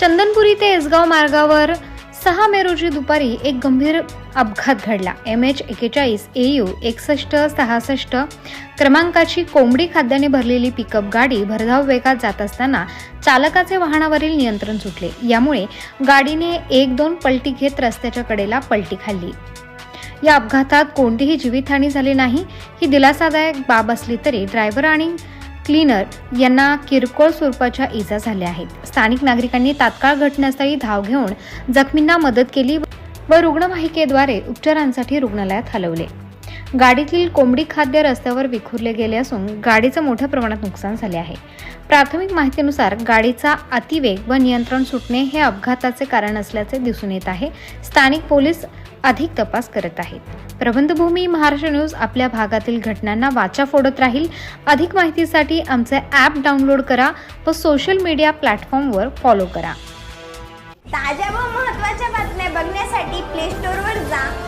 चंदनपुरी ते एसगाव मार्गावर सहा मे रोजी दुपारी एक गंभीर अपघात घडला. एम एच एकेचाळीस ए यू एकसष्ट सहासष्ट क्रमांकाची कोंबडी खाद्याने भरलेली पिकअप गाडी भरधाव वेगात जात असताना चालकाचे वाहनावरील नियंत्रण सुटले. यामुळे गाडीने एक दोन पलटी घेत रस्त्याच्या कडेला पलटी खाल्ली. या अपघातात कोणतीही जीवितहानी झाली नाही. ही दिलासादायक बाब असली तरी ड्रायव्हर आणि क्लीनर यांना किरकोळ स्वरूपाच्या इजा झाल्या आहेत. स्थानिक नागरिकांनी तात्काळ घटनास्थळी धाव घेऊन जखमींना मदत केली व रुग्णवाहिकेद्वारे उपचारांसाठी रुग्णालयात हलवले. गाडीतील कोंबडी खाद्य रस्त्यावर विखुरले गेले असून गाडीचं मोठ्या प्रमाणात नुकसान झाले आहे. प्राथमिक माहितीनुसार गाडीचा अतिवेग व नियंत्रण सुटणे हे अपघाताचे कारण असल्याचे दिसून येत आहे. स्थानिक पोलीस अधिक तपास करत आहेत. प्रबंधभूमी महाराष्ट्र न्यूज आपल्या भागातील घटनांना वाचा फोडत राहील. अधिक माहितीसाठी आमचे ॲप डाउनलोड करा व सोशल मीडिया प्लॅटफॉर्मवर फॉलो करा. ताज्या व महत्त्वाच्या बातम्या बघण्यासाठी प्ले स्टोअरवर जा.